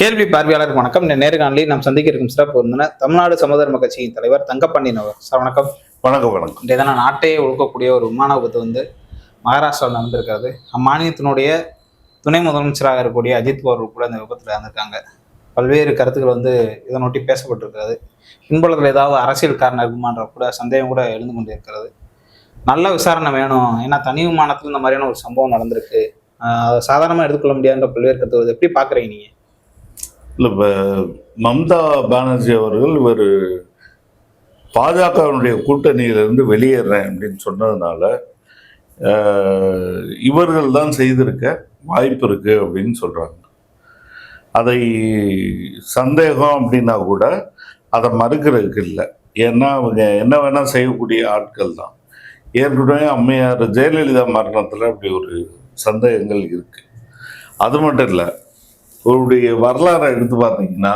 கேள்வி பார்வையாளருக்கு வணக்கம். இந்த நேர்காணலில் நாம் சந்திக்க இருக்கும் சிறப்பு விருந்தினர் தமிழ்நாடு சமதர்ம கட்சியின் தலைவர் தங்கப்பாண்டியன் அவர் சார் வணக்கம். வணக்கம் வணக்கம். இன்றைய தினம் நாட்டையே ஒழுக்கக்கூடிய ஒரு விமான விபத்து வந்து மகாராஷ்டிராவில் நடந்திருக்கிறது. அம்மாநிலத்தினுடைய துணை முதலமைச்சராக இருக்கக்கூடிய அஜித் பவர் கூட இந்த விபத்தில் இறந்திருக்காங்க. பல்வேறு கருத்துக்கள் வந்து இதனொட்டி பேசப்பட்டிருக்கிறது. பின்புலத்தில் ஏதாவது அரசியல் காரணம் இருக்குமான்ற கூட சந்தேகம் கூட எழுந்து கொண்டு இருக்கிறது நல்ல விசாரணை வேணும். ஏன்னா தனி விமானத்தில் இந்த மாதிரியான ஒரு சம்பவம் நடந்திருக்கு. அதை சாதாரணமாக எடுத்துக்கொள்ள முடியாதுன்ற பல்வேறு கருத்து எப்படி பார்க்குறீங்க நீங்கள் இல்லை இப்போ மம்தா பானர்ஜி அவர்கள் இவர் பாஜகவினுடைய கூட்டணியிலிருந்து வெளியேறேன் அப்படின்னு சொன்னதுனால இவர்கள் தான் செய்திருக்க வாய்ப்பு இருக்குது அப்படின்னு சொல்கிறாங்க அதை சந்தேகம் அப்படின்னா கூட அதை மறுக்கிறதுக்கு இல்லை. ஏன்னா அவங்க என்ன வேணால் செய்யக்கூடிய ஆட்கள் தான். ஏற்கனவே அம்மையார் ஜெயலலிதா மரணத்தில் அப்படி ஒரு சந்தேகங்கள் இருக்குது அது மட்டும் இல்லை அவருடைய வரலாறை எடுத்து பார்த்தீங்கன்னா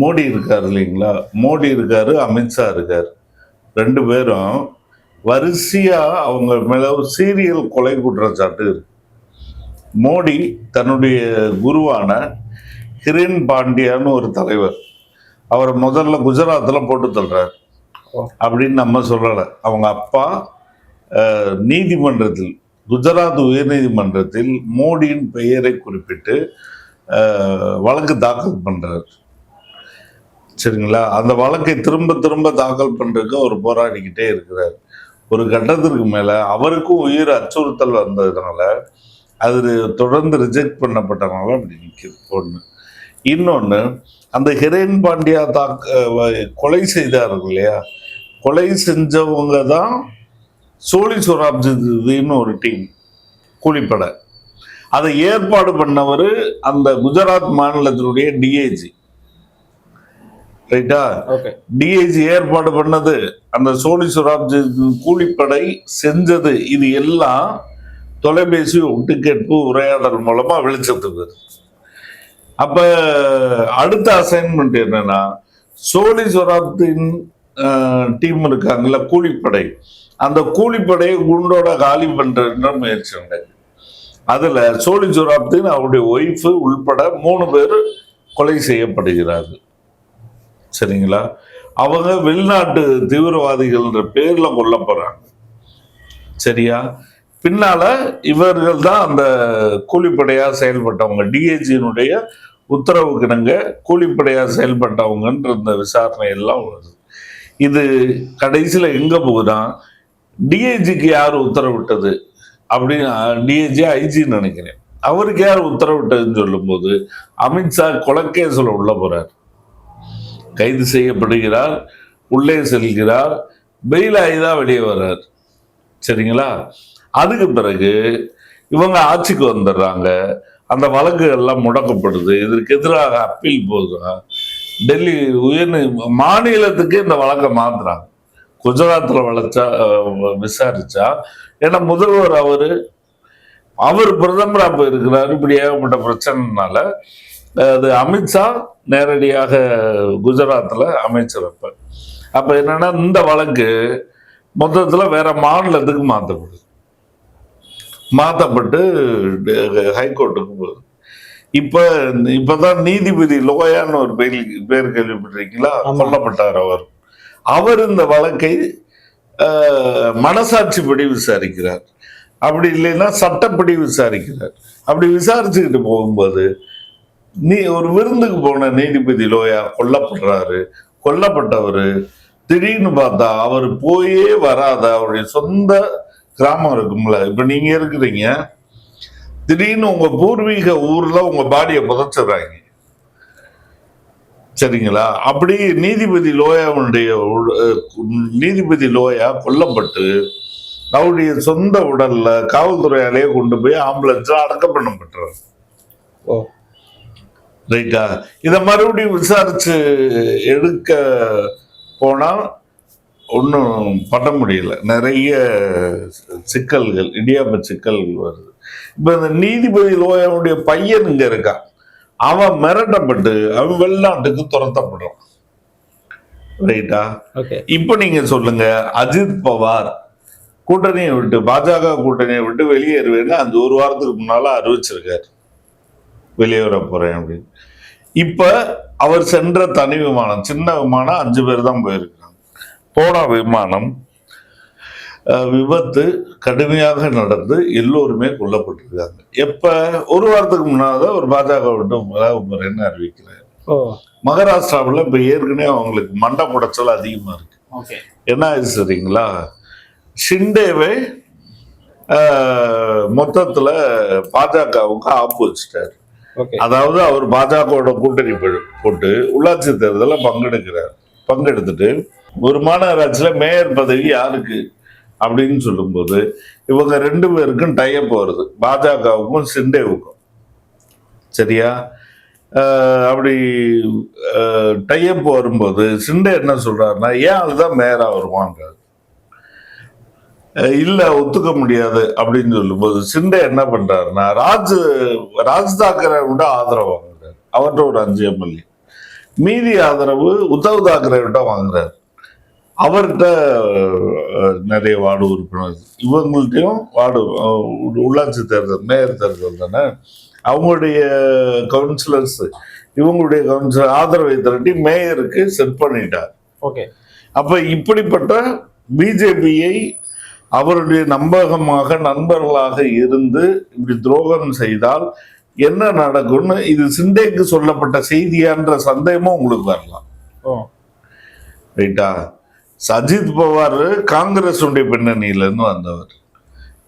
மோடி இருக்கார் இல்லைங்களா? மோடி இருக்காரு அமித்ஷா இருக்கார். ரெண்டு பேரும் வரிசையாக அவங்க மேலே ஒரு சீரியல் கொலை குற்றச்சாட்டு இருக்கு. மோடி தன்னுடைய குருவான கிரண் பாண்டியான்னு ஒரு தலைவர். அவரை முதல்ல குஜராத்தில் போட்டு தள்ளுறார். அப்படின்னு நம்ம சொல்லலை. அவங்க அப்பா நீதிமன்றத்தில் குஜராத் உயர்நீதிமன்றத்தில் மோடியின் பெயரை குறிப்பிட்டு வழக்கு தாக்கல் பண்றாரு. சரிங்களா? அந்த வழக்கை திரும்ப திரும்ப தாக்கல் பண்றதுக்கு அவர் போராடிக்கிட்டே இருக்கிறார். ஒரு கட்டத்திற்கு மேல அவருக்கும் உயிர் அச்சுறுத்தல் வந்ததுனால அது தொடர்ந்து ரிஜெக்ட் பண்ணப்பட்டனால அப்படி நிற்கிது ஒன்று இன்னொன்று அந்த ஹிரேன் பாண்டியா தாக்க கொலை செய்தார்கள் இல்லையா? கொலை செஞ்சவங்க தான் சோழி சொராப்ஜின்னு ஒரு டீம் கூலிப்படை. அதை ஏற்பாடு பண்ணவர் அந்த குஜராத் மாநிலத்தினுடைய டிஏஜி ரைட்டா? ஓகே. டிஐஜி ஏற்பாடு பண்ணது. அந்த சோழி சுராப்ஜி கூலிப்படை செஞ்சது. இது எல்லாம் தொலைபேசி ஒட்டுக்கேட்பு உரையாடல் மூலமா வெளிச்சத்துக்கு. அப்ப அடுத்த அசைன்மெண்ட் என்னன்னா சோழி சொராப்தின் டீம் இருக்காங்கல்ல கூலிப்படை. அந்த கூலிப்படையை குண்டோட காலி பண்ற முயற்சி உண்டாங்க அதுல சோழி ஜோராப்தீன் அவருடைய ஒய்ஃபு உள்பட மூணு பேர் கொலை செய்யப்படுகிறார்கள். சரிங்களா? அவங்க வெளிநாட்டு தீவிரவாதிகள்ன்ற பேர்ல கொல்ல போறாங்க சரியா? பின்னால இவர்கள் தான் அந்த கூலிப்படையா செயல்பட்டவங்க. டிஏஜியினுடைய உத்தரவுக்கு கூலிப்படையாக கூலிப்படையா செயல்பட்டவங்கன்ற இந்த விசாரணை எல்லாம் வருது இது கடைசியில எங்க போகுதான்? டிஏஜிக்கு யார் உத்தரவிட்டது? அப்படின்னு டிஏஜி ஐஜின்னு நினைக்கிறேன். அவருக்கு யார் உத்தரவிட்டதுன்னு சொல்லும்போது அமித்ஷா கொலக்கேசில் உள்ள போகிறார் கைது செய்யப்படுகிறார் உள்ளே செல்கிறார் பெயில் தான் வெளியே வர்றார். சரிங்களா? அதுக்கு பிறகு இவங்க ஆட்சிக்கு வந்துடுறாங்க. அந்த வழக்குகள்லாம் முடக்கப்படுது. இதற்கு எதிராக அப்பீல் போகுதா டெல்லி உயர் மாநிலத்துக்கு இந்த வழக்கை மாத்துறாங்க. குஜராத்ல வளர்ச்சா விசாரிச்சா ஏன்னா முதல்வர் அவரு அவர் பிரதமரா போயிருக்கிறார் இப்படி ஏகப்பட்ட பிரச்சனைனால அது அமித்ஷா நேரடியாக குஜராத்தில் அமைச்சர் அப்ப அப்ப என்னன்னா இந்த வழக்கு மொத்தத்துல வேற மாநிலத்துக்கு மாற்றப்படுது மாற்றப்பட்டு ஹைகோர்ட்டுக்கு போகுது. இப்ப இப்பதான் நீதிபதி லோயான்னு ஒரு பேர் பேர் கேள்விப்பட்டிருக்கீங்களா. கொல்லப்பட்டார் அவர். அவர் இந்த வழக்கை மனசாட்சிப்படி விசாரிக்கிறார். அப்படி இல்லைன்னா சட்டப்படி விசாரிக்கிறார். அப்படி விசாரிச்சுக்கிட்டு போகும்போது நீ ஒரு விருந்துக்கு போன நீதிபதி லோயா கொல்லப்படுறாரு. கொல்லப்பட்டவர் திடீர்னு பார்த்தா அவர் போயே வராத அவருடைய சொந்த கிராமம் இருக்கும்ல இப்போ நீங்கள் இருக்கிறீங்க திடீர்னு உங்கள் பூர்வீக ஊரில் உங்கள் பாடியை புதைச்சிடுறாங்க. சரிங்களா? அப்படி நீதிபதி லோயாவுடைய நீதிபதி லோயா கொல்லப்பட்டு அவருடைய சொந்த உடல்ல காவல்துறையாலேயே கொண்டு போய் ஆம்புலன்ஸ்ல அடக்கம் பண்ணப்பட்டுறாரு ஓ. ரைட்டா? இதை மறுபடியும் விசாரிச்சு எடுக்க போனா ஒன்றும் பண்ண முடியல. நிறைய சிக்கல்கள் இடியாப்ப சிக்கல்கள் வருது. இப்போ இந்த நீதிபதி லோயாவுடைய பையன் இங்க இருக்கான் அவன் மிரட்டப்பட்டு அவன் வெளிநாட்டுக்கு துரத்தப்படுறான். ரைட்டா இப்போ நீங்க சொல்லுங்க அஜித் பவார் கூட்டணியை விட்டு பாஜக கூட்டணியை விட்டு வெளியேறுவேன்னு அந்த ஒரு வாரத்துக்கு முன்னால அறிவிச்சிருக்காரு. வெளியே வர போறேன் அப்படின்னு. இப்ப அவர் சென்ற தனி விமானம் சின்ன விமானம் அஞ்சு பேர் தான் போயிருக்காங்க. போன விமானம் விபத்து கடுமையாக நடந்து எல்லோருமே கொல்லப்பட்டிருக்காங்க. எப்ப? ஒரு வாரத்துக்கு முன்னாடி ஒரு பாஜக விட்டு முறைன்னு அறிவிக்கிறார்? மகாராஷ்டிராவில் இப்ப ஏற்கனவே அவங்களுக்கு மண்டை முடைச்சல் அதிகமா இருக்கு. என்ன ஆயிடுச்சு சரிங்களா ஷிண்டேவே மொத்தத்துல பாஜகவுக்கு ஆப்பு வச்சுட்டாரு. அதாவது அவர் பாஜகவோட கூட்டணி போட்டு உள்ளாட்சி தேர்தலில் பங்கெடுக்கிறார். பங்கெடுத்துட்டு ஒரு மாநகராட்சியில மேயர் பதவி யாருக்கு? அப்படின்னு சொல்லும்போது இவங்க ரெண்டு பேருக்கும் டைப் வருது. பாஜகவுக்கும் சிண்டேவுக்கும். சரியா? அப்படி டைப் வரும்போது சிண்டே என்ன சொல்றாருன்னா ஏன் அதுதான் மேயரா வருவான்றாரு? இல்லை ஒத்துக்க முடியாது. அப்படின்னு சொல்லும்போது சிண்டே என்ன பண்றாருன்னா ராஜ் ராஜ் தாக்கரை விட ஆதரவு வாங்குறாரு. அவர்கிட்ட ஒரு அஞ்சு எம்எல்ஏ. மீதி ஆதரவு உத்தவ் தாக்கரை விட வாங்குறாரு. அவர்கிட்ட நிறைய வார்டு உறுப்பினர். இவங்கள்ட்டையும் வார்டு உள்ளாட்சி தேர்தல் மேயர் தேர்தல் தானே? அவங்களுடைய கவுன்சிலர்ஸ் இவங்களுடைய கவுன்சிலர் ஆதரவை திரட்டி மேயருக்கு செட் பண்ணிட்டார். ஓகே. அப்ப இப்படிப்பட்ட பிஜேபியை அவருடைய நம்பகமாக நண்பர்களாக இருந்து இப்படி துரோகம் செய்தால் என்ன நடக்கும்னு இது சிண்டேக்கு சொல்லப்பட்ட செய்தியான்ற சந்தேகமும் உங்களுக்கு வரலாம். ஓ. ரைட்டா? சஜித் பவார் காங்கிரஸுடைய பின்னணியிலேருந்து வந்தவர்.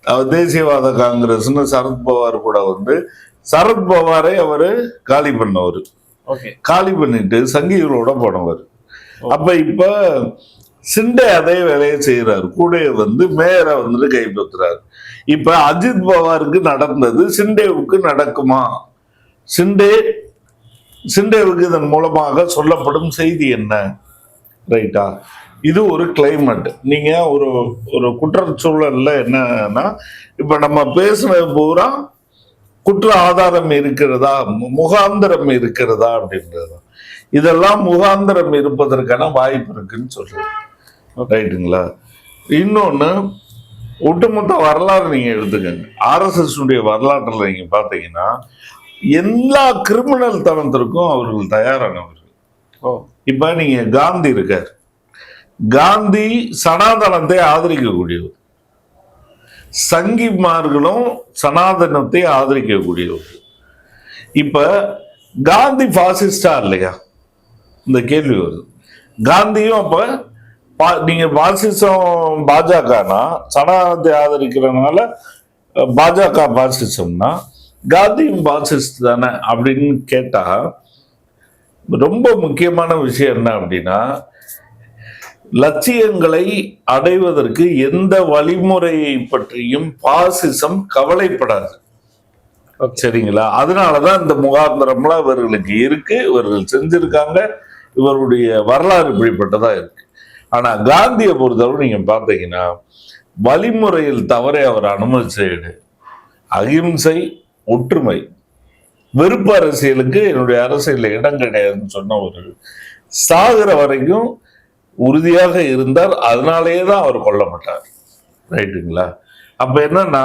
அவர் தேசியவாத காங்கிரஸ்னு சரத் பவார் கூட வந்து சரத் பவாரை அவர் காலி பண்ணவர். ஓகே. காலி பண்ணிட்டு சங்கிகளோட போனவர். அப்ப இப்ப சிண்டே அதே வேலையை செய்யறாரு கூட வந்து மேயரை வந்துட்டு கைப்பற்றுறாரு. இப்ப அஜித் பவாருக்கு நடந்தது சிண்டேவுக்கு நடக்குமா? சிண்டே சிண்டேவுக்கு இதன் மூலமாக சொல்லப்படும் செய்தி என்ன? ரைட்டா? இது ஒரு கிளைமேட் நீங்க ஒரு ஒரு குற்றச்சூழல்ல என்னன்னா இப்ப நம்ம பேசுனது பூரா குற்ற ஆதாரம் இருக்கிறதா முகாந்திரம் இருக்கிறதா அப்படின்றது. இதெல்லாம் முகாந்திரம் இருப்பதற்கான வாய்ப்பு இருக்குன்னு சொல்றேன். ரைட்டுங்களா? இன்னொன்னு ஒட்டுமொத்த வரலாறு நீங்க எடுத்துக்கங்க. ஆர்எஸ்எஸ் உடைய வரலாற்றுல நீங்க பாத்தீங்கன்னா எல்லா கிரிமினல் தனத்திற்கும் அவர்கள் தயாரானவர்கள். ஓ. இப்ப நீங்க காந்தி இருக்கார். காந்தி சனாதனத்தை ஆதரிக்கக்கூடியவர். சங்கிமார்களும் சனாதனத்தை ஆதரிக்கக்கூடியவர். இப்ப காந்தி பாசிஸ்டா இல்லையா? இந்த கேள்வி வருது. காந்தியும் அப்ப பா- நீங்க பாசிசம் பாஜகனா? சனாதனத்தை ஆதரிக்கிறதுனால பாஜக பாசிசம்னா காந்தியும் பாசிஸ்ட் தானே அப்படின்னு கேட்டா ரொம்ப முக்கியமான விஷயம் என்ன அப்படின்னா லட்சியங்களை அடைவதற்கு எந்த வழிமுறையை பற்றியும் பாசிசம் கவலைப்படாது. சரிங்களா? அதனாலதான் இந்த முகாந்திரம்லாம் இவர்களுக்கு இருக்கு இவர்கள் செஞ்சிருக்காங்க இவருடைய வரலாறு இப்படிப்பட்டதா இருக்கு. ஆனா காந்தியை பொறுத்தவரை நீங்க பார்த்தீங்கன்னா வழிமுறையில் தவறை அவர் அனுமதிச்சது. அகிம்சை ஒற்றுமை. வெறுப்பு அரசியலுக்கு என்னுடைய அரசியலில் இடம் கிடையாதுன்னு சொன்ன ஒரு சாகிற வரைக்கும் உறுதியாக இருந்தார் அதனாலேயே தான் அவர் கொல்லப்பட்டார் ரைட்டுங்களா? அப்ப என்னன்னா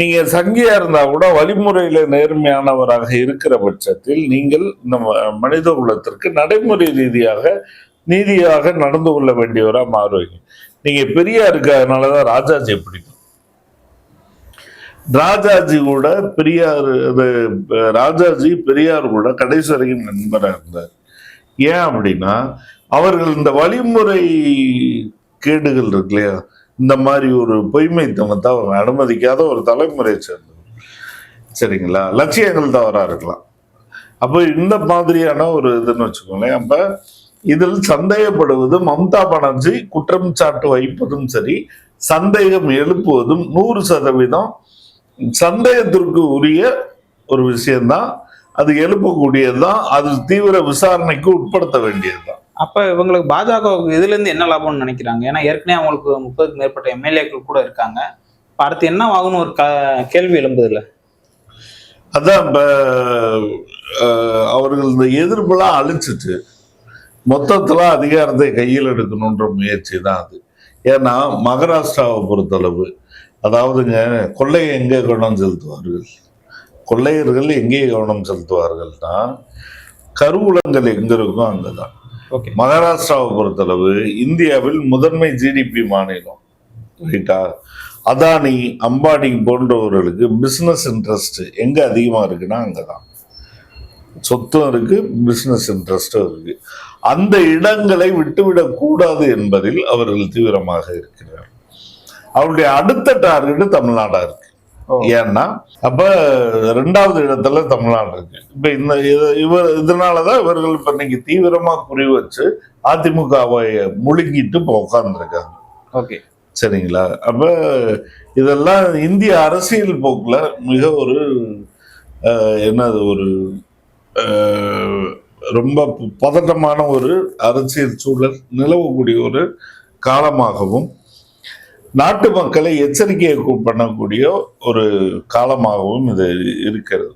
நீங்க சங்கியா இருந்தா கூட வழிமுறையில நேர்மையானவராக இருக்கிற பட்சத்தில் நீங்கள் இந்த மனித குலத்திற்கு நடைமுறை ரீதியாக நீதியாக நடந்து கொள்ள வேண்டியவராக மாறுவீங்க. நீங்க பெரியா இருக்கிறதுனாலதான் ராஜாஜி பிடிக்கும். ராஜாஜி கூட பெரியார் அது ராஜாஜி பெரியார் கூட கடைசி வரைக்கும் நண்பராக இருந்தார். ஏன் அப்படின்னா அவர்கள் இந்த வழிமுறை கேடுகள் இருக்கு இல்லையா? இந்த மாதிரி ஒரு பொய்மைத்தனத்தை அவங்க அனுமதிக்காத ஒரு தலைமுறையை சேர்ந்தவர் சரிங்களா? லட்சியங்கள் தவறாக இருக்கலாம். அப்போ இந்த மாதிரியான ஒரு இதுன்னு வச்சுக்கோங்களேன். அப்போ இதில் சந்தேகப்படுவது மம்தா பானர்ஜி குற்றம் சாட்டு வைப்பதும் சரி சந்தேகம் எழுப்புவதும் நூறு சதவீதம் சந்தேகத்திற்கு உரிய ஒரு விஷயம்தான். அது எழுப்பக்கூடியது தான் அது தீவிர விசாரணைக்கு உட்படுத்த வேண்டியது தான் அப்ப இவங்களுக்கு பாஜக இதுல இருந்து என்ன லாபம்னு நினைக்கிறாங்க? ஏன்னா ஏற்கனவே அவங்களுக்கு முப்பதுக்கு மேற்பட்ட எம்எல்ஏக்கள் கூட இருக்காங்க. அடுத்து என்ன ஆகும்னு ஒரு க- கேள்வி எழும்புது இல்ல அதான் இப்ப அவர்கள் இந்த எதிர்ப்பெல்லாம் அழிச்சிட்டு மொத்தத்துல அதிகாரத்தை கையில் எடுக்கணுன்ற முயற்சி தான் அது. ஏன்னா மகாராஷ்டிராவை பொறுத்தளவு அதாவதுங்க கொள்ளையை எங்கே கவனம் செலுத்துவார்கள்? கொள்ளையர்கள் எங்கே கவனம் செலுத்துவார்கள்னா கருவூலங்கள் எங்க இருக்கோ அங்கதான். தான் மகாராஷ்டிராவை பொறுத்தளவு இந்தியாவில் முதன்மை ஜிடிபி மாநிலம் ரைட்டா அதானி அம்பானி போன்றவர்களுக்கு பிஸ்னஸ் இன்ட்ரெஸ்ட் எங்க அதிகமா இருக்குன்னா அங்கதான். சொத்தும் இருக்கு பிஸ்னஸ் இன்ட்ரெஸ்டும் இருக்கு. அந்த இடங்களை விட்டுவிடக்கூடாது என்பதில் அவர்கள் தீவிரமாக இருக்கிறார் அவருடைய அடுத்த டார்கெட் தமிழ்நாடா இருக்கு. ஏன்னா அப்ப ரெண்டாவது இடத்துல தமிழ்நாடு இருக்கு. இப்ப இந்த இவர் இதனாலதான் இவர்கள் இப்ப இன்னைக்கு தீவிரமா குறி வச்சு அதிமுகவை முழுங்கிட்டு இப்போ ஓகே. சரிங்களா? அப்ப இதெல்லாம் இந்திய அரசியல் போக்குல மிக ஒரு என்னது ஒரு ரொம்ப பதட்டமான ஒரு அரசியல் சூழல் நிலவக்கூடிய ஒரு காலமாகவும் நாட்டு மக்களை எச்சரிக்கையை கு- பண்ணக்கூடிய ஒரு காலமாகவும் இது இருக்கிறது.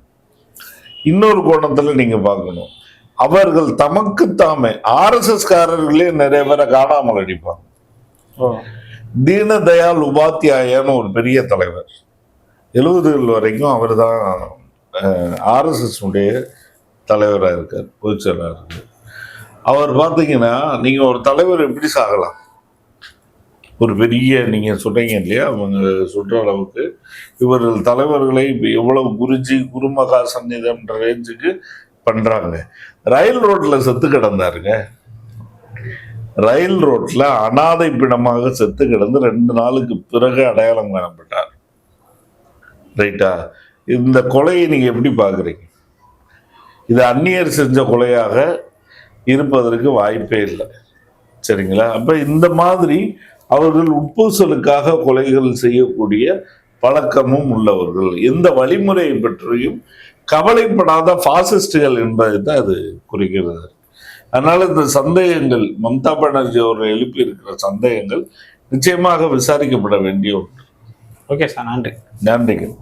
இன்னொரு கோணத்துல நீங்க பார்க்கணும். அவர்கள் தமக்கு தாமே ஆர்எஸ்எஸ் காரர்களே நிறைய பேரை காணாமல் அடிப்பாங்க. தீனதயாள் உபாத்தியாயன்னு ஒரு பெரிய தலைவர். எழுபதுகள் வரைக்கும் அவர் தான் ஆர்எஸ்எஸ் உடைய தலைவராக இருக்கார் பொதுச் செயலாளர். இருக்கார். அவர் பார்த்தீங்கன்னா நீங்கள் ஒரு தலைவர் எப்படி சாகலாம்? ஒரு பெரிய நீங்கள் சொன்னீங்க இல்லையா? அவங்க சொல்கிற அளவுக்கு இவர்கள் தலைவர்களை எவ்வளவு குருஜி குருமகா சந்நிதம்ன்ற ரேஞ்சுக்கு பண்ணுறாங்க ரயில் ரோட்டில் செத்து கிடந்தாருங்க. ரயில் ரோட்டில் அனாதை பிணமாக செத்து கிடந்து ரெண்டு நாளுக்கு பிறகு அடையாளம் காணப்பட்டார். ரைட்டா இந்த கொலையை நீங்கள் எப்படி பார்க்குறீங்க இது அந்நியர் செஞ்ச கொலையாக இருப்பதற்கு வாய்ப்பே இல்லை. சரிங்களா? அப்போ இந்த மாதிரி அவர்கள் உட்பூசலுக்காக கொலைகள் செய்யக்கூடிய பழக்கமும் உள்ளவர்கள். எந்த வழிமுறையை பற்றியும் கவலைப்படாத பாசிஸ்டுகள் என்பதை தான் அது குறிக்கிறது. அதனால இந்த சந்தேகங்கள் மம்தா பானர்ஜி அவர்கள் எழுப்பி இருக்கிற சந்தேகங்கள் நிச்சயமாக விசாரிக்கப்பட வேண்டிய ஒன்று. ஓகே சார் நன்றி. நன்றிகள்.